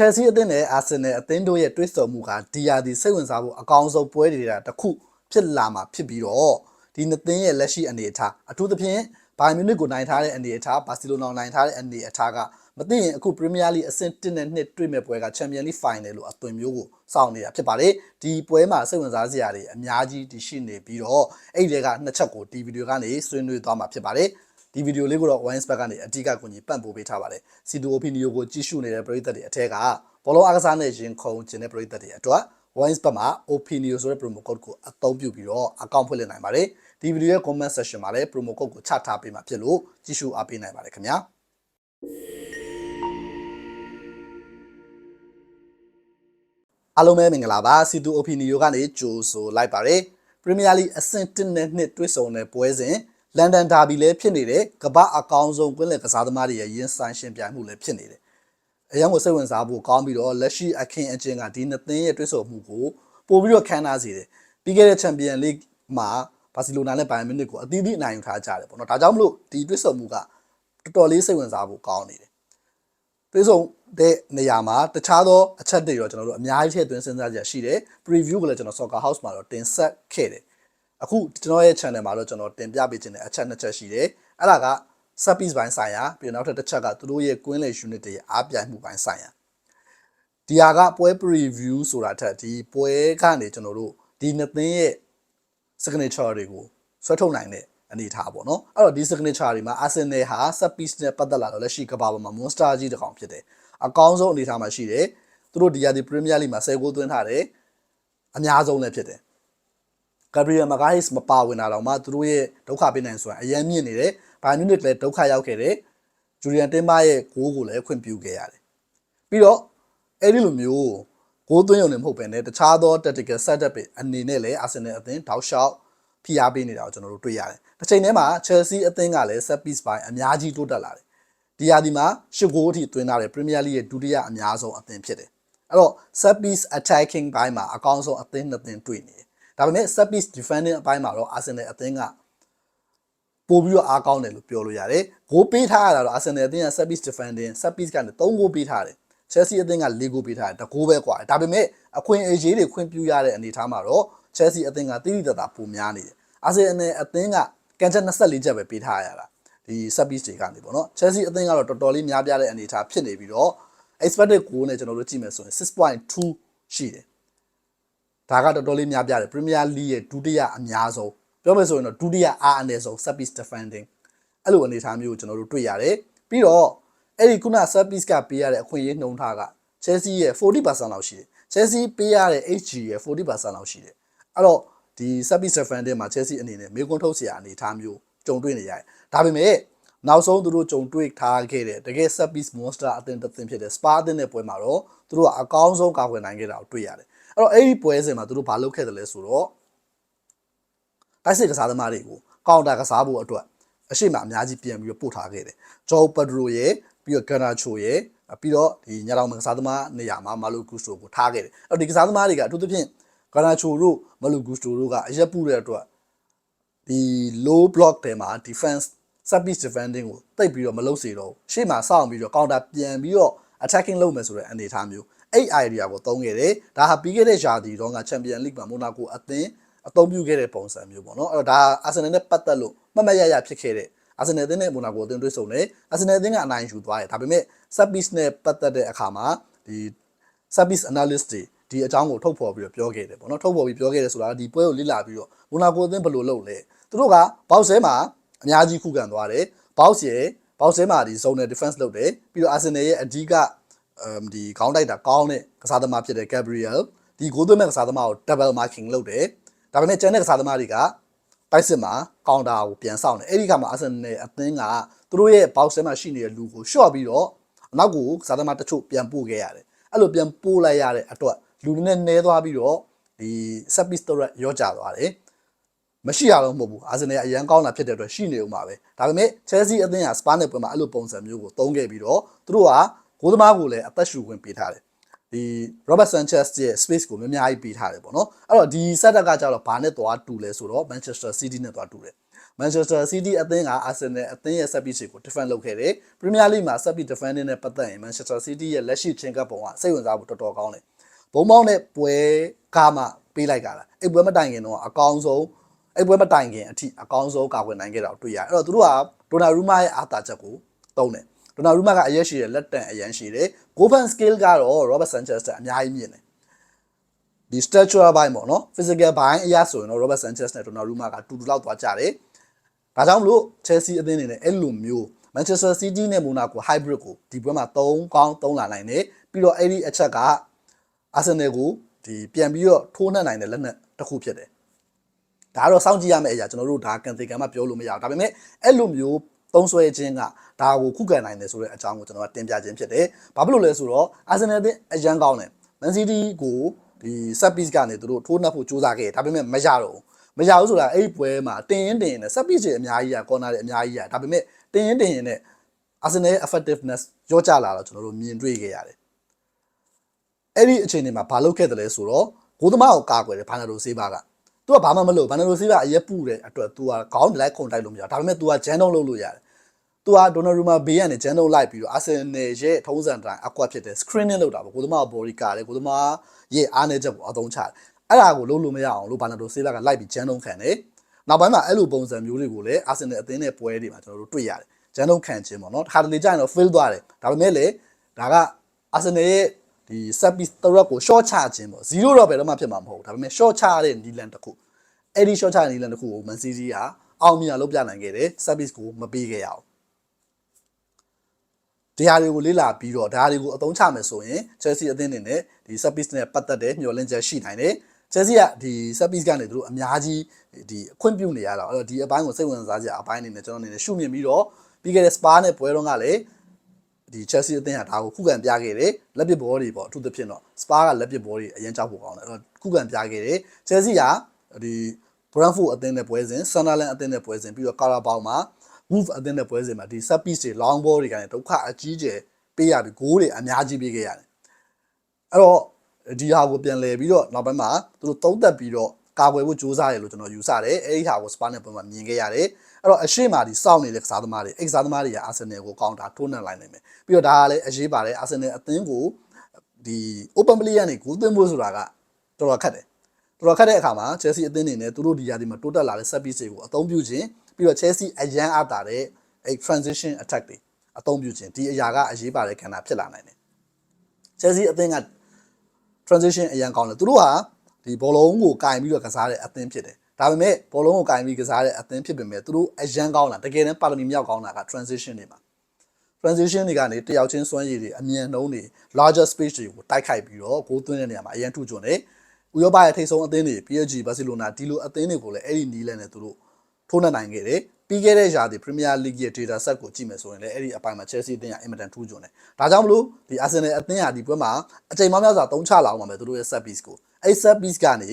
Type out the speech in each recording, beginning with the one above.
Chelsea အသင်းနဲ့ Arsenal အသင်းတို့ရဲ့တွဲဆုံမှုကဒီယာဒီစိတ်ဝင်စားဖို့အကောင်းဆုံးပွဲတွေကတစ်ခုဖြစ်လာမှာဖြစ်ပြီးတော့ဒီနှစ်သင်းရဲ့လက်ရှိအနေအထားအထူးသဖြင့်ဘိုင်မြူနစ်ကိုနိုင်ထားတဲ့အနေအထားဘာစီလိုနာနိုင်ထားတဲ့အနေအထားကမသိရင်အခု Premier League အဆင့်1နဲ့2တွေ့မဲ့ပွဲက Champions League Final လို့အသွင်မျိုးကိုစောင့်နေတာဖြစ်ပါတယ်ဒီပွဲမှာစိတ်ဝင်စားစရာတွေအများကြီးတရှိနေပြီးတော့အဲ့ဒီကနှစ်ချက်ကိုဒီဗီဒီယိုကနေဆွေးနွေးသွားမှာဖြစ်ပါတယ် ဒီဗီဒီယိုလေးကိုတော့ Wines Back ကနေအဓိကကိုကြီးပန့်ပို့ပေးထားပါတယ်စီတူ opinion ကိုကြည့်ရှုနေတဲ့ပရိသတ်တွေအထက်ကဘောလုံးအားကစားနဲ့ရင်ခုန်ခြင်းတဲ့ပရိသတ်တွေအတွက် Wines Back မှာ opinion ဆိုတဲ့ promo code ကိုအသုံးပြုပြီးတော့အကောင့်ဖွင့်လှစ်နိုင်ပါတယ်ဒီဗီဒီယိုရဲ့ comment section မှာလည်း promo code ကိုချထားပေးမှာဖြစ်လို့ကြည့်ရှုအားပေးနိုင်ပါတယ်ခင်ဗျာအားလုံးပဲမင်္ဂလာပါစီတူ opinion ကနေကြိုဆိုလိုက်ပါတယ်ပရီးမီးယားလိအဆင့်1နဲ့2တွဲဆုံတဲ့ပွဲစဉ် လန်ဒန်ဒါဘီလည်းဖြစ်နေတယ်ကမ္ဘာအကောင်ဆုံးကွင်းလယ်ကစားသမားတွေရဲ့ရင်ဆိုင်ရှင်ပြိုင်မှုလည်းဖြစ်နေတယ်အရင်ကစိတ်ဝင်စားဖို့ကောင်းပြီးတော့လက်ရှိအခင်းအကျင်းကဒီနှစ်သင်းရဲ့တွဲဆုံမှုကိုပို့ပြီးတော့ခန်းနာစေတယ်ပြီးခဲ့တဲ့ချန်ပီယံလိမှာဘာစီလိုနာနဲ့ဘိုင်မင်နစ်ကိုအသီးသီးအနိုင်ယူထားကြတယ်ပေါ့နော်ဒါကြောင့်မလို့ဒီတွဲဆုံမှုကတော်တော်လေးစိတ်ဝင်စားဖို့ကောင်းနေတယ်တွဲဆုံတဲ့နေရာမှာတခြားသောအချက်တွေရောကျွန်တော်တို့အများကြီးထည့်သွင်းစဉ်းစားကြရှိတယ် preview ကလည်းကျွန်တော် Soccer House မှာတော့တင်ဆက်ခဲ့တယ် အခုကျွန်တော်ရဲ့ channel မှာတော့ကျွန်တော်တင်ပြပေးခြင်းတဲ့အချက်နှစ်ချက်ရှိတယ်အဲ့ဒါက sub piece ဘိုင်းဆိုင်ရာပြီးတော့နောက်ထပ်တစ်ချက်ကသူတို့ရဲ့ queen lane unit တွေရဲ့အားပြိုင်မှုဘိုင်းဆိုင်ရာဒီဟာကပွဲ preview ဆိုတာထက်ဒီပွဲကနေကျွန်တော်တို့ဒီနှစ်သင်းရဲ့ signature တွေကိုဆွဲထုတ်နိုင်တဲ့အနေအထားပေါ့နော်အဲ့တော့ဒီ signature တွေမှာ Arsenal ဟာ set piece နဲ့ပတ်သက်လာတော့လက်ရှိကမ္ဘာပေါ်မှာ monster ကြီးတစ်ကောင်ဖြစ်တယ်အကောင်းဆုံးအနေအထားမှာရှိတယ်သူတို့ဒီရာဒီ Premier League မှာ10ဂိုးသွင်းထားတယ်အများဆုံးလည်းဖြစ်တယ် Gabriel Magalhaes မပါဝင်တာတော့မှသူတို့ရဲ့ဒုက္ခပေးနိုင်ဆိုတာအရင်မြင့်နေတယ်။ဘိုင်မြူနစ်လည်းဒုက္ခရောက်ခဲ့တယ်။ဂျူရီယန်တင်ဘာရဲ့ဂိုးကိုလည်းခွင့်ပြုခဲ့ရတယ်။ပြီးတော့အဲ့ဒီလိုမျိုးဂိုးသွင်းရုံနဲ့မဟုတ်ဘဲနဲ့တခြားသော tactical setup တွေအနေနဲ့လည်း Arsenal အသင်းတောက်လျှောက်ဖိအားပေးနေတာကိုကျွန်တော်တို့တွေ့ရတယ်။တစ်ချိန်တည်းမှာ Chelsea အသင်းကလည်း set piece ပိုင်းအများကြီးတိုးတက်လာတယ်။ဒီဟာဒီမှာရှစ်ဂိုးအထိသွင်းထားတဲ့ Premier League ရဲ့ဒုတိယအများဆုံးအသင်းဖြစ်တယ်။အဲ့တော့ set piece attacking ဘိုင်းမှာအကောင်းဆုံးအသင်းနှစ်သင်းတွေ့နေတယ် ဒါပေမဲ့ set piece defending အပိုင်းမှာတော့ Arsenal အသင်းကပို့ပြီးတော့အားကောင်းတယ်လို့ပြောလို့ရတယ်။ဂိုးပေးထားရတာတော့ Arsenal အသင်းက set piece defending set piece ကနေ3ဂိုးပေးထားတယ်။ Chelsea အသင်းက4ဂိုးပေးထားတယ်။တဂိုးပဲกว่า။ဒါပေမဲ့အခွင့်အရေးတွေခွင့်ပြုရတဲ့အနေအထားမှာတော့ Chelsea အသင်းကတိတိတတ်တာပိုများနေတယ်။ Arsenal အသင်းကကန်ချက်24ချက်ပဲပေးထားရတာ။ဒီ set piece တွေကနေပေါ့နော်။ Chelsea အသင်းကတော့တော်တော်လေးများပြားတဲ့အနေအထားဖြစ်နေပြီးတော့ expected goal နဲ့ကျွန်တော်တို့ကြည့်မယ်ဆိုရင်6.2ရှိတယ်။ ဒါကတော်တော်လေးများပြတယ်ပရီးမီးယားလိရဲ့ဒုတိယအများဆုံးပြောမယ်ဆိုရင်တော့ဒုတိယအားအနည်းဆုံး service defending အဲ့လိုအနေအထားမျိုးကိုကျွန်တော်တို့တွေ့ရတယ်ပြီးတော့အဲ့ဒီခုန service ကပေးရတဲ့အခွင့်အရေးနှုန်းထားက Chelsea ရဲ့40%လောက်ရှိတယ် Chelsea ပေးရတဲ့ HG ရဲ့40%လောက်ရှိတယ်အဲ့တော့ဒီ service defending မှာ Chelsea အနေနဲ့မေကွန်းထုတ်စရာအနေအထားမျိုးကြုံတွေ့နေရတယ်ဒါပေမဲ့နောက်ဆုံးသူတို့ကြုံတွေ့ထားခဲ့တဲ့တကယ် service monster အသင်းတစ်သင်းဖြစ်တဲ့ Spa အသင်းရဲ့ပွဲမှာတော့သူတို့ကအကောင်းဆုံးကာကွယ်နိုင်ခဲ့တာကိုတွေ့ရတယ် အဲ့တော့အဲ့ဒီပွဲစဉ်မှာသူတို့ဘာလုပ်ခဲ့တယ်လဲဆိုတော့တိုက်စစ်ကစားသမားတွေကိုကောင်တာကစားဖို့အတွက်အရှိမအများကြီးပြန်ပြီးတော့ပို့ထားခဲ့တယ်ဂျော်ပဒရိုရဲ့ပြီးတော့ဂန်နာချိုရဲ့ပြီးတော့ဒီညလောင်မကစားသမားနေရာမှာမာလိုဂူစတိုကိုထားခဲ့တယ်အဲ့တော့ဒီကစားသမားတွေကအထူးသဖြင့်ဂန်နာချိုတို့မာလိုဂူစတိုတို့ကအရက်ပူတဲ့အတွက်ဒီ low block တွေမှာ defense set piece defending ကိုတိတ်ပြီးတော့မလုပ်စေတော့ရှေ့မှာစောင့်ပြီးတော့ counter ပြန်ပြီးတော့ attacking လုပ်မယ်ဆိုတဲ့အနေအထားမျိုး အဲ့ idea ကိုသုံးခဲ့တယ်ဒါဟာပြီးခဲ့တဲ့ရာသီတော့ကချန်ပီယံလိဂ်မှာမိုနာကိုအသင်းအသုံးပြုခဲ့တဲ့ပုံစံမျိုးပေါ့နော်အဲ့တော့ဒါအာဆင်နယ်နဲ့ပတ်သက်လို့မမတ်ရရဖြစ်ခဲ့တဲ့အာဆင်နယ်အသင်းနဲ့မိုနာကိုအသင်းတွေ့ဆုံတယ်အာဆင်နယ်အသင်းကအနိုင်ယူသွားတယ်ဒါပေမဲ့ set piece နဲ့ပတ်သက်တဲ့အခါမှာဒီ set piece analyst တွေဒီအကြောင်းကိုထုတ်ဖော်ပြီးတော့ပြောခဲ့တယ်ပေါ့နော်ထုတ်ဖော်ပြီးပြောခဲ့တယ်ဆိုတာဒီပွဲကိုလေ့လာပြီးတော့မိုနာကိုအသင်းဘယ်လိုလုပ်လဲသူတို့ကဘောက်ဆဲမှာအများကြီးခုခံသွားတယ်ဘောက်ဆဲဘောက်ဆဲမှာဒီ zone defense လုပ်တယ်ပြီးတော့အာဆင်နယ်ရဲ့အဓိကအမ် ဒီခေါင်းတိုက်တာကောင်းတဲ့ကစားသမားဖြစ်တဲ့ Gabriel ဒီဂိုးသွင်းမဲ့ကစားသမားကို double marking လုပ်တယ်ဒါပေမဲ့ကျန်တဲ့ကစားသမားတွေကတိုက်စစ်မှာကောင်တာကိုပြန်ဆောင်တယ်အဲ့ဒီခါမှာအာဆင်နယ်အသင်းကသူတို့ရဲ့ဘောက်ဆဲမှာရှိနေတဲ့လူကို short ပြီးတော့အနောက်ကိုကစားသမားတချို့ပြန်ပို့ခဲ့ရတယ်အဲ့လိုပြန်ပို့လိုက်ရတဲ့အတွက်လူနဲ့နဲသွားပြီးတော့ဒီ set piece threat ရောကြသွားတယ်မရှိရတော့မဟုတ်ဘူးအာဆင်နယ်အရန်ကောင်းတာဖြစ်တဲ့အတွက်ရှိနေဦးမှာပဲဒါပေမဲ့ Chelsea အသင်းက Spa နဲ့ပွဲမှာအဲ့လိုပုံစံမျိုးကိုသုံးခဲ့ပြီးတော့သူတို့က ဂိုးသမားကိုလည်းအသက်ရှူခွင့်ပေးထားတယ်ဒီ Robert Sanchez ရဲ့ space ကိုများများကြီးပေးထားတယ်ပေါ့နော်အဲ့တော့ဒီ setup ကကြတော့ဘာနဲ့သွားတူလဲဆိုတော့ Manchester City နဲ့သွားတူတယ် Manchester City အသင်းက Arsenal အသင်းရဲ့ set piece ကို defend လုပ်ခဲ့တယ် Premier League မှာ set piece defending နဲ့ပတ်သက်ရင် Manchester City ရဲ့လက်ရှိချင်းကပ်ပုံကစိတ်ဝင်စားဖို့တော်တော်ကောင်းတယ်ဘုံပေါင်းတဲ့ပွဲကားမှပေးလိုက်ကြတာအဲ့ပွဲမတိုင်ခင်တော့အကောင်းဆုံးအဲ့ပွဲမတိုင်ခင်အထိအကောင်းဆုံးကာကွယ်နိုင်ခဲ့တာကိုတွေ့ရတယ်အဲ့တော့သူတို့ကဒိုနာရူမာရဲ့အားသာချက်ကိုသုံးတယ် ဒိုနာရူမာကအရက်ရှိတယ်လက်တန်အရန်ရှိတယ် Govan skill ကတော့ Robert Sanchez တက်အများကြီးမြင့်တယ်ဒီ structural ဘိုင်းပေါ့နော် physical ဘိုင်းအရာဆိုရင်တော့ Robert Sanchez နဲ့ Donnarumma ကတူတူလောက်သွားကြတယ်ဒါကြောင့်မလို့ Chelsea အသင်းအနေနဲ့အဲ့လိုမျိုး Manchester City နဲ့ Monaco hybrid ကိုဒီပွဲမှာ3ကောင်း3လာနိုင်တယ်ပြီးတော့အဲ့ဒီအချက်က Arsenal ကိုဒီပြန်ပြီးတော့ထိုးနှက်နိုင်တဲ့လက်နက်တစ်ခုဖြစ်တယ်ဒါကတော့စောင့်ကြည့်ရမယ့်အရာကျွန်တော်တို့ဒါကန်တေကန်မှပြောလို့မရဘူးဒါပေမဲ့အဲ့လိုမျိုး သုံးဆွဲခြင်းကဒါကိုခုခံနိုင်တယ်ဆိုတဲ့အကြောင်းကိုကျွန်တော်ကတင်ပြခြင်းဖြစ်တယ်ဘာဖြစ်လို့လဲဆိုတော့ Arsenal အသင်းအရန်ကောင်းတယ် Man City ကိုဒီ set piece ကနေသူတို့ထိုးနှက်ဖို့ကြိုးစားခဲ့ဒါပေမဲ့မရတော့ဘူးမရဘူးဆိုတာအဲ့ဒီပွဲမှာတင်ရင်တင်ရင်နဲ့ set piece တွေအများကြီးอ่ะ corner တွေအများကြီးอ่ะဒါပေမဲ့တင်ရင်တင်ရင်နဲ့ Arsenal ရဲ့ effectiveness ရောကျလာတော့ကျွန်တော်တို့မြင်တွေ့ခဲ့ရတယ်အဲ့ဒီအချိန်တွေမှာဘာလုပ်ခဲ့တယ်လဲဆိုတော့ဂိုးသမားကိုကာကွယ်တယ်ဘာနာဒိုဆေးဘာက သူကဘာမှမလုပ်ဘာနာဒိုဆေးဘာအရက်ပူတဲ့အတွက် तू ကခေါင်းလိုက်ခုန်တိုက်လို့မရဒါပေမဲ့ तू ကဂျန်တော့လုပ်လို့ရတယ်သူကဒိုနာရူမာဘေးကနေဂျန်တော့လိုက်ပြီးတော့အာဆင်နယ်ရဲ့ထုံးစံတိုင်းအကွက်ဖြစ်တဲ့ screening လုပ်တာပေါ့ကိုသမားဘော်ရီကာတယ်ကိုသမားရဲ့အားနေချက်ကိုအသုံးချတယ်အဲ့ဒါကိုလုပ်လို့မရအောင်လို့ဘာနာဒိုဆေးဘာကလိုက်ပြီးဂျန်တော့ခံတယ်နောက်ပိုင်းမှာအဲ့လိုပုံစံမျိုးတွေကိုလည်းအာဆင်နယ်အသင်းနဲ့ပွဲတွေမှာကျွန်တော်တို့တွေ့ရတယ်ဂျန်တော့ခံခြင်းပေါ့နော်တစ်ခါတလေကြာရင်တော့ fail သွားတယ်ဒါပေမဲ့လေဒါကအာဆင်နယ်ရဲ့ ဒီ set piece တရက်ကို short ချခြင်းပေါ့0တော့ဘယ်တော့မှဖြစ်မှာမဟုတ်ဘူးဒါပေမဲ့ short ချတဲ့ Nilan တစ်ခုအဲ့ဒီ short ချတဲ့ Nilan တစ်ခုကို Man City ကအောင်မြင်အောင်လုပ်ပြနိုင်ခဲ့တယ် set piece ကိုမပေးခဲ့ရအောင်တရားတွေကိုလေ့လာပြီးတော့ဒါတွေကိုအသုံးချမယ်ဆိုရင် Chelsea အသင်းအနေနဲ့ဒီ set piece နဲ့ပတ်သက်တဲ့မျှော်လင့်ချက်ရှိနိုင်တယ် Chelsea ကဒီ set piece ကနေသူတို့အများကြီးဒီအခွင့်ပြုနေရတော့အဲ့တော့ဒီအပိုင်းကိုစိတ်ဝင်စားကြအပိုင်းအနေနဲ့ကျွန်တော်အနေနဲ့ရှုမြင်ပြီးတော့ပြီးခဲ့တဲ့ Spa နဲ့ပွဲတော့ကလည်း ဒီ Chelsea အသင်းကဒါကိုခုခံပြခဲ့တယ်လက်ပစ်ဘောတွေပေါ့အထူးသဖြင့်တော့ Spa ကလက်ပစ်ဘောတွေအရင်ကြောက်ဖို့ကောင်းတယ်အဲ့တော့ခုခံပြခဲ့တယ် Chelsea ကဒီ Brentford အသင်းနဲ့ပွဲစဉ် Sunderland အသင်းနဲ့ပွဲစဉ်ပြီးတော့ Carabao မှာ move အသင်းနဲ့ပွဲစဉ်မှာဒီ set piece တွေ long ball တွေကနေဒုက္ခအကြီးကျယ်ပေးရပြီးဂိုးတွေအများကြီးပေးခဲ့ရတယ်အဲ့တော့ဒီဟာကိုပြန်လဲပြီးတော့နောက်ပိုင်းမှာသူတို့သုံးသက်ပြီးတော့ ကာကွယ်ဖို့ကြိုးစားတယ်လို့ကျွန်တော်ယူဆတယ်အဲ့ဒီဟာကိုစပါနဲ့ပုံမှာမြင်ခဲ့ရတယ်အဲ့တော့အရှိမာဒီစောင့်နေတဲ့ကစားသမားတွေအဲ့ကစားသမားတွေကအာဆင်နယ်ကိုကောင်းတာထိုးနှက်လိုက်နိုင်မယ်ပြီးတော့ဒါကလည်းအရေးပါတယ်အာဆင်နယ်အသင်းကိုဒီ open play ကနေဂိုးသွင်းဖို့ဆိုတာကတော်တော်ခက်တယ်တော်တော်ခက်တဲ့အခါမှာ Chelsea အသင်းနေနဲ့သူတို့ဒီရာဒီမှာတိုးတက်လာတဲ့ set piece တွေကိုအသုံးပြုခြင်းပြီးတော့ Chelsea အရန်အားတာတဲ့အဲ transition attack တွေအသုံးပြုခြင်းဒီအရာကအရေးပါတဲ့ခန္ဓာဖြစ်လာနိုင်တယ် Chelsea အသင်းက transition အရန်ကောင်းတယ်သူတို့ဟာ ဒီဘောလုံးကိုကင်ပြီးတော့ကစားတဲ့အသင်းဖြစ်တယ်ဒါပေမဲ့ဘောလုံးကိုကင်ပြီးကစားတဲ့အသင်းဖြစ်ပေမဲ့သူတို့အရန်ကောင်းတာတကယ်တမ်းပါရမီမြောက်ကောင်းတာက transition တွေမှာ transition တွေကနေတယောက်ချင်းစွမ်းရည်တွေအမြန်နှုံးတွေ larger space တွေကိုတိုက်ခိုက်ပြီးတော့ဂိုးသွင်းတဲ့နေရာမှာအရန်ထုကျွန်းတယ်ဥရောပရဲ့ထိပ်ဆုံးအသင်းတွေ PSG Barcelona ဒီလိုအသင်းတွေကိုလည်းအဲ့ဒီနီးလန်နဲ့သူတို့ထိုးနှက်နိုင်ခဲ့တယ်ပြီးခဲ့တဲ့ရာသီ Premier League ရဲ့ data set ကိုကြည့်မယ်ဆိုရင်လည်းအဲ့ဒီအပိုင်းမှာ Chelsea အသင်းကအင်မတန်ထူးချွန်တယ်။ဒါကြောင့်မလို့ဒီ Arsenal အသင်းဟာဒီပွဲမှာအချိန်များများစွာသုံးချလာအောင်ပါမယ်သူတို့ရဲ့ set piece ကို အဲ့ set piece ကနေ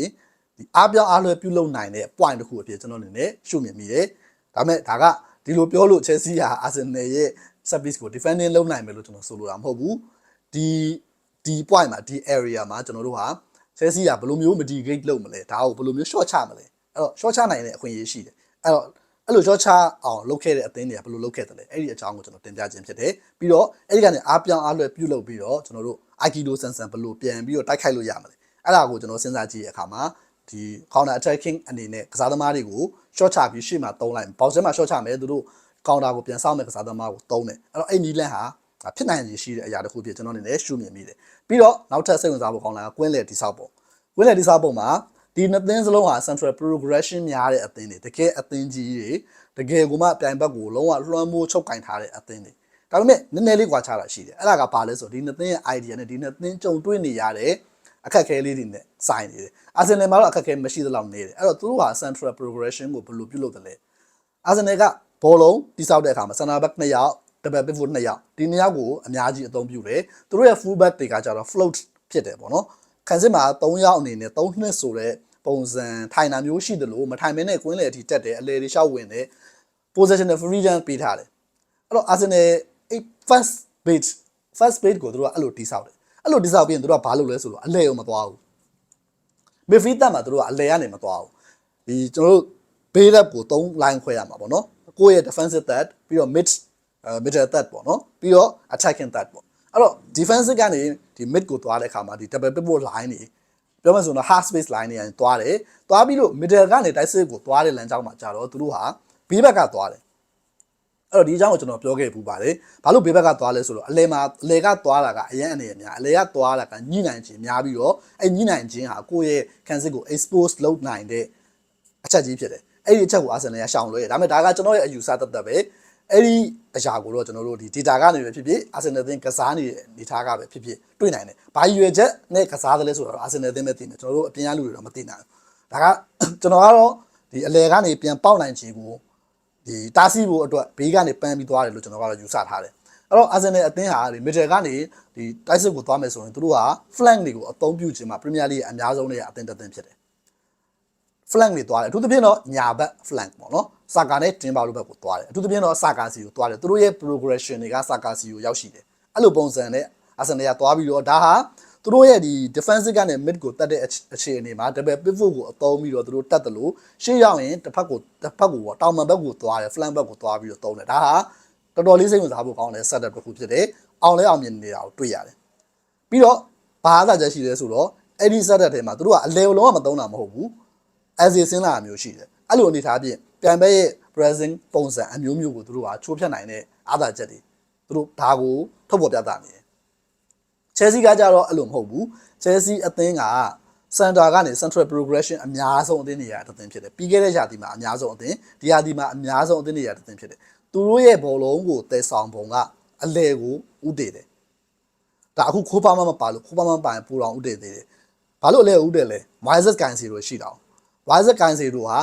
ဒီအားပြောင်းအားလွှဲပြုလုပ်နိုင်တဲ့ point တစ်ခုအဖြစ်ကျွန်တော်အနေနဲ့ရှုမြင်မိတယ်။ဒါပေမဲ့ဒါကဒီလိုပြောလို့ Chelsea ဟာ Arsenal ရဲ့ set piece ကို defending လုပ်နိုင်မယ်လို့ကျွန်တော်ဆိုလိုတာမဟုတ်ဘူး။ဒီဒီ point မှာဒီ area မှာကျွန်တော်တို့ဟာ Chelsea ကဘယ်လိုမျိုး mitigate လုပ်မလဲဒါကိုဘယ်လိုမျိုး short ချမလဲအဲ့တော့ short ချနိုင်တဲ့အခွင့်အရေးရှိတယ်အဲ့တော့အဲ့လို short ချအောင်လုပ်ခဲ့တဲ့အသင်းတွေကဘယ်လိုလုပ်ခဲ့တယ်လဲအဲ့ဒီအကြောင်းကိုကျွန်တော်တင်ပြခြင်းဖြစ်တယ်ပြီးတော့အဲ့ဒီကနေအားပြောင်းအားလွှဲပြုလုပ်ပြီးတော့ကျွန်တော်တို့ Aikido ဆန်ဆန်ဘယ်လိုပြန်ပြီးတော့တိုက်ခိုက်လို့ရမလဲ အဲ့ဒါကိုကျွန်တော်စဉ်းစားကြည့်ရတဲ့အခါမှာဒီ counter attacking အနေနဲ့ကစားသမားတွေကို short ချပြီးရှေ့မှာတုံးလိုက်ဘောက်စဲမှာ short ချမယ်သူတို့ counter ကိုပြန်စောင့်မဲ့ကစားသမားကိုတုံးတယ်အဲ့တော့အဲ့နီလန်ဟာဖြစ်နိုင်ရည်ရှိတဲ့အရာတစ်ခုဖြစ်ကျွန်တော်အနေနဲ့ရှုမြင်မိတယ်ပြီးတော့နောက်ထပ်စိတ်ဝင်စားဖို့ကောင်းတာကကွင်းလေတိဆောက်ပုံကွင်းလေတိဆောက်ပုံမှာဒီနှစ်သင်းစလုံးဟာ central progression များတဲ့အသင်းတွေတကယ်အသင်းကြီးတွေတကယ်ကိုမှပြိုင်ဘက်ကိုလုံးဝလွှမ်းမိုးချုပ်ကင်ထားတဲ့အသင်းတွေဒါပေမဲ့နည်းနည်းလေးကွာခြားတာရှိတယ်အဲ့ဒါကဘာလဲဆိုဒီနှစ်သင်းရဲ့ idea နဲ့ဒီနှစ်သင်းကြုံတွေ့နေရတဲ့ အခက်အခဲလေးတွေနဲ့စိုင်းနေတယ်အာဆင်နယ်မှာတော့အခက်အခဲမရှိသလောက်နေတယ်အဲ့တော့သူတို့ဟာ central progression ကိုဘယ်လိုပြုလုပ်တယ်လဲအာဆင်နယ်ကဘောလုံးတိဆောက်တဲ့အခါမှာ center back 2ယောက် double pivot 2ယောက်ဒီ2ယောက်ကိုအများကြီးအသုံးပြုတယ်သူတို့ရဲ့ full back တွေကကြတော့ float ဖြစ်တယ်ပေါ့နော်ခံစစ်မှာ3ယောက်အနေနဲ့3နှစ်ဆိုတဲ့ပုံစံထိုင်တာမျိုးရှိတယ်လို့မထိုင်မင်းနဲ့ကွင်းလေအထိတက်တယ်အလေတွေရှောက်ဝင်တယ် positional freedom ပေးထားတယ်အဲ့တော့ Arsenal အဲ့ first bait first bait ကိုတို့ကအဲ့လိုတိဆောက်တယ် အဲ့လိုတိဆောက်ပြီးရင်တို့ကဘာလုပ်လဲဆိုတော့အလေကိုမသွားဘူး midfield တက်မှာတို့ကအလေကနေမသွားဘူးဒီကျွန်တော်တို့ base up ကို3 line ခွဲရမှာပေါ့နော်ကိုယ့်ရဲ့ defensive third ပြီးတော့ mid အဲ middle third ပေါ့နော်ပြီးတော့ attacking third ပေါ့အဲ့တော့ defensive ကနေဒီ mid ကိုသွားတဲ့အခါမှာဒီ double pivot line တွေပြောမှဆိုတော့ half space line တွေကနေသွားတယ်သွားပြီးလို့ middle ကနေ dice ကိုသွားတဲ့လမ်းကြောင်းမှာကြာတော့သူတို့ဟာ B back ကသွားတယ် အဲ့တော့ဒီအကြောင်းကိုကျွန်တော်ပြောခဲ့ပူပါတယ်ဘာလို့ B back ကသွားလဲဆိုတော့အလဲမှာအလဲကသွားတာကအရင်အနေနဲ့များအလဲကသွားတာကညှိနိုင်ခြင်းများပြီးတော့အဲ့ညှိနိုင်ခြင်းဟာကိုယ့်ရဲ့ cancel ကို expose လုပ်နိုင်တဲ့အချက်ကြီးဖြစ်တယ်အဲ့ဒီအချက်ကိုအာဆင်နယ်ကရှောင်လွှဲတယ်ဒါပေမဲ့ဒါကကျွန်တော်ရဲ့အယူဆတတ်တတ်ပဲအဲ့ဒီအရာကိုတော့ကျွန်တော်တို့ဒီ data ကနေပဲဖြစ်ဖြစ်အာဆင်နယ်သင်းကစားနေတဲ့အနေထားကပဲဖြစ်ဖြစ်တွေ့နိုင်တယ်ဘာရွယ်ချက်နဲ့ကစားတယ်လဲဆိုတော့အာဆင်နယ်သင်းပဲသိတယ်ကျွန်တော်တို့အပြင်ကလူတွေတော့မသိနိုင်ဘူးဒါကကျွန်တော်ကတော့ဒီအလဲကနေပြန်ပေါက်နိုင်ခြင်းကို ဒီတားဆီးဖို့အတွက်ဘေးကနေပန်းပြီးသွားတယ်လို့ကျွန်တော်ကတော့ယူဆထားတယ်အဲ့တော့အာဆင်နယ်အသင်းဟာဒီ middle ကနေဒီတိုက်စစ်ကိုသွားမယ်ဆိုရင်သူတို့က flank တွေကိုအသုံးပြုခြင်းမှာ Premier League အများဆုံးတွေအသင်းတစ်သင်းဖြစ်တယ် flank တွေသွားတယ်အထူးသဖြင့်တော့ညာဘက် flank ပေါ့နော်စာကာနဲ့တင်ပါလို့ဘက်ကိုသွားတယ်အထူးသဖြင့်တော့စာကာစီကိုသွားတယ်သူတို့ရဲ့ progression တွေကစာကာစီကိုရောက်ရှိတယ်အဲ့လိုပုံစံနဲ့အာဆင်နယ်ကသွားပြီးတော့ဒါဟာ သူတို့ရဲ့ဒီ defensive ကနေ mid ကိုတတ်တဲ့အခြေအနေမှာ double pivot ကိုအသုံးပြီးတော့သူတို့တတ်တယ်လို့ရှေ့ရောက်ရင်တစ်ဖက်ကိုတစ်ဖက်ကိုတောင်မှန်ဘက်ကိုသွားတယ် flank ဘက်ကိုသွားပြီးတော့သုံးတယ်ဒါဟာတော်တော်လေးစိတ်ဝင်စားဖို့ကောင်းတဲ့ setup တစ်ခုဖြစ်တယ်အောင်လဲအောင်မြင်နေတာကိုတွေ့ရတယ်ပြီးတော့ဘာသာချက်ရှိလဲဆိုတော့အဲ့ဒီ setup ထဲမှာသူတို့ကအလဲလုံးဝမသုံးတာမဟုတ်ဘူး as a စင်းလာမျိုးရှိတယ်အဲ့လိုအနေထားဖြင့်ပြန်ပဲရဲ့ present ပုံစံအမျိုးမျိုးကိုသူတို့ကချိုးဖြတ်နိုင်တဲ့အာသာချက်တွေသူတို့ဒါကိုထုတ်ပေါ်ပြသနေတယ် Chelsea ကကြတော့အဲ့လိုမဟုတ်ဘူး Chelsea အသင်းက center ကနေ central progression အများဆုံးအသင်းတွေရတဲ့အသင်းဖြစ်တယ်ပြီးခဲ့တဲ့ရာသီမှာအများဆုံးအသင်းဒီရာသီမှာအများဆုံးအသင်းတွေရတဲ့အသင်းဖြစ်တယ်သူတို့ရဲ့ဘောလုံးကိုတည်ဆောင်ပုံကအလဲကိုဥတည်တယ်ဒါအခုခိုးပါမမပါလို့ခိုးပါမမပါရင်ပူတော်ဥတည်သေးတယ်ဘာလို့လဲဥတည်လဲ Moises Gansi တို့ရှိတာ Moises Gansi တို့ဟာ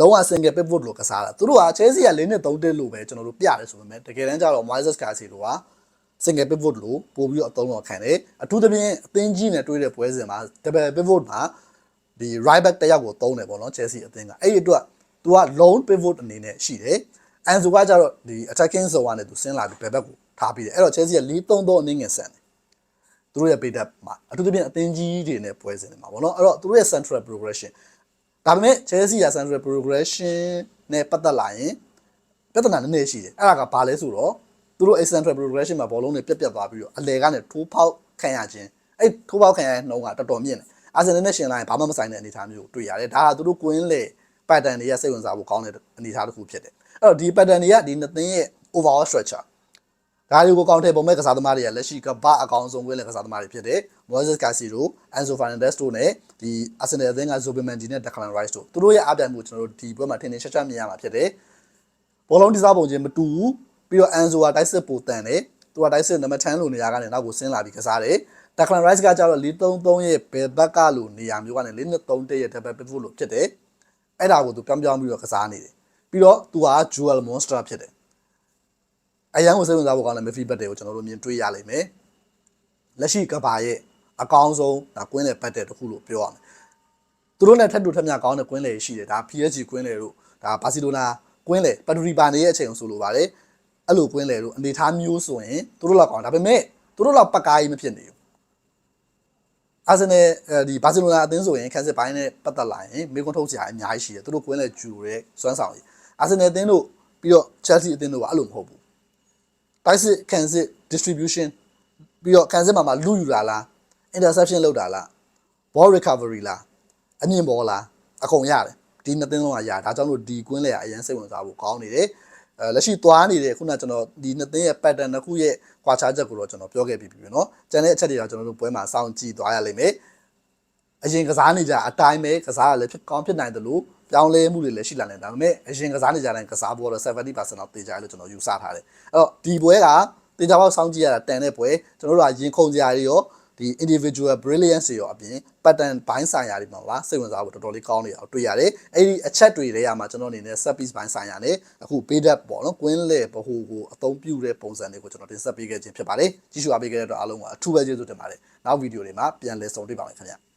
လုံးဝ single pivot လို့ကစားတာသူတို့က Chelsea က၄နှစ်3တက်လို့ပဲကျွန်တော်တို့ပြတယ်ဆိုပေမဲ့တကယ်တမ်းကျတော့ Moises Gansi တို့က single pivot လို့ပို့ပြီးတော့အသုံးတော်ခံတယ်အထူးသဖြင့်အသင်းကြီးနဲ့တွေ့တဲ့ပွဲစဉ်မှာ double pivot မှာဒီ right back တစ်ယောက်ကိုသုံးတယ်ပေါ့နော် Chelsea အသင်းကအဲ့ဒီအတွက် तू က lone pivot အနေနဲ့ရှိတယ်အန်ဇိုကကျတော့ဒီ attacking zone ကနေ तू ဆင်းလာပြီးဘယ်ဘက်ကိုထားပြီးတယ်အဲ့တော့ Chelsea က4-3-3အနေငယ်ဆန်တယ်သူတို့ရဲ့ build up မှာအထူးသဖြင့်အသင်းကြီးတွေနဲ့ပွဲစဉ်တွေမှာပေါ့နော်အဲ့တော့သူတို့ရဲ့ central progression ဒါပေမဲ့ Chelsea က central progression နဲ့ပတ်သက်လာရင်ပြဿနာနည်းနည်းရှိတယ်အဲ့ဒါကဘာလဲဆိုတော့ သူတို့ central progression မှာဘောလုံးတွေပြက်ပြက်သွားပြီးတော့အလဲကနေထိုးပေါက်ခံရခြင်းအဲ့ထိုးပေါက်ခံရတဲ့နှုံးကတော်တော်မြင့်တယ်အာဆင်နယ်နဲ့ရှင်လိုက်ဘာမှမဆိုင်တဲ့အနေအထားမျိုးကိုတွေ့ရတယ်ဒါကသူတို့ကွင်းလေ pattern တွေကစိတ်ဝင်စားဖို့ကောင်းတဲ့အနေအထားတစ်ခုဖြစ်တယ်အဲ့တော့ဒီ pattern တွေကဒီနှစ်သင်းရဲ့ overall structure ဒါတွေကိုကောင်းတဲ့ပုံမဲ့ကစားသမားတွေကလက်ရှိကဘာအကောင်ဆုံးကွင်းလေကစားသမားတွေဖြစ်တဲ့ Moises Caicedo, Enzo Fernandez တို့နဲ့ဒီ Arsenal အသင်းက Zubimendi နဲ့ Declan Rice တို့သူတို့ရဲ့အပြိုင်မှုကျွန်တော်တို့ဒီပွဲမှာထင်ထင်ရှားရှားမြင်ရမှာဖြစ်တယ်ဘောလုံးတိစားပုံချင်းမတူဘူး ပြီးတော့ Enzo ကတိုက်စစ်ပိုတန်တယ်သူကတိုက်စစ်နံပါတ်10လိုနေရာကနေနောက်ကိုဆင်းလာပြီးကစားတယ် Declan Rice ကကျတော့4-3-3ရဲ့ဘယ်ဘက်ကလိုနေရာမျိုးကနေ4-3-3ရဲ့ double pivot လို့ဖြစ်တယ်အဲ့ဒါကိုသူပြောင်းပြောင်းပြီးတော့ကစားနေတယ်ပြီးတော့သူက Jewel Monster ဖြစ်တယ်အရန်ကိုစိတ်ဝင်စားဖို့ကောင်းတဲ့ midfield တွေကိုကျွန်တော်တို့မြင်တွေ့ရလိမ့်မယ်လက်ရှိကဘာရဲ့အကောင်းဆုံးဒါကွင်းလေပတ်တဲ့တခုလို့ပြောရမယ်သူတို့နဲ့ထပ်တူထပ်မြကောင်းတဲ့ကွင်းလေရှိတယ်ဒါ PSG ကွင်းလေတို့ဒါဘာစီလိုနာကွင်းလေပတ်ဒရီပါနေရဲ့အချိန်ဆိုလိုပါတယ် အဲ့လိုကွင်းလေတို့အနေထားမျိုးဆိုရင်သူတို့လောက်ကောင်းဒါပေမဲ့သူတို့လောက်ပတ်ကားကြီးမဖြစ်နေဘူးအာဆင်နယ်ဒီဘာစီလိုနာအသင်းဆိုရင်ခန်းစစ်ပိုင်းနဲ့ပတ်သက်လာရင်မေကွန်ထုတ်စရာအများကြီးရှိတယ်သူတို့ကွင်းလေဂျူရဲစွမ်းဆောင်ကြီးအာဆင်နယ်အသင်းတို့ပြီးတော့ Chelsea အသင်းတို့ကအဲ့လိုမဟုတ်ဘူးတိုက်စစ်ခန်းစစ် distribution ပြီးတော့ကန်စစ်မှာမှာလူယူတာလား interception လုပ်တာလား ball recovery လားအမြင့်ဘောလားအကုန်ရတယ်ဒီနှစ်သင်းလုံးကရဒါကြောင့်လို့ဒီကွင်းလေကအရင်စိတ်ဝင်စားဖို့ကောင်းနေတယ် အဲလက်ရှိသွားနေတဲ့ခုနကျွန်တော်ဒီနှစ်သင်းရဲ့ pattern တစ်ခုရဲ့ခွာခြားချက်ကိုတော့ကျွန်တော်ပြောခဲ့ပြီးပြီနော်ကျန်တဲ့အချက်တွေတော့ကျွန်တော်တို့ပွဲမှာစောင့်ကြည့်သွားရလိမ့်မယ်အရင်ကစားနေကြအတိုင်းပဲကစားရလည်းဖြစ်ကောင်းဖြစ်နိုင်တယ်လို့ပြောင်းလဲမှုတွေလည်းရှိလာနိုင်တယ်ဒါပေမဲ့အရင်ကစားနေကြတိုင်းကစားဖို့တော့70%တော့တေချာလို့ကျွန်တော်ယူဆထားတယ်အဲ့တော့ဒီပွဲကတေချာပေါက်စောင့်ကြည့်ရတာတန်တဲ့ပွဲကျွန်တော်တို့ကရင်ခုန်ကြရတွေရော ဒီ individual brilliance တွေရောအပြင် pattern ဘိုင်းဆိုင်ရာတွေမှာပါစိတ်ဝင်စားဖို့တော်တော်လေးကောင်းနေအောင်တွေ့ရတယ်အဲ့ဒီအချက်တွေတွေရမှာကျွန်တော်အနေနဲ့ set piece ဘိုင်းဆိုင်ရာနဲ့အခု paid up ပေါ့နော်ကွင်းလေဘဟုကိုအသုံးပြုတဲ့ပုံစံတွေကိုကျွန်တော်တင်ဆက်ပေးခဲ့ခြင်းဖြစ်ပါတယ်ကြည့်ရှုအားပေးခဲ့တဲ့အတွက်အားလုံးကအထူးပဲကျေးဇူးတင်ပါတယ်နောက်ဗီဒီယိုတွေမှာပြန်လည်ဆုံတွေ့ပါမယ်ခင်ဗျာ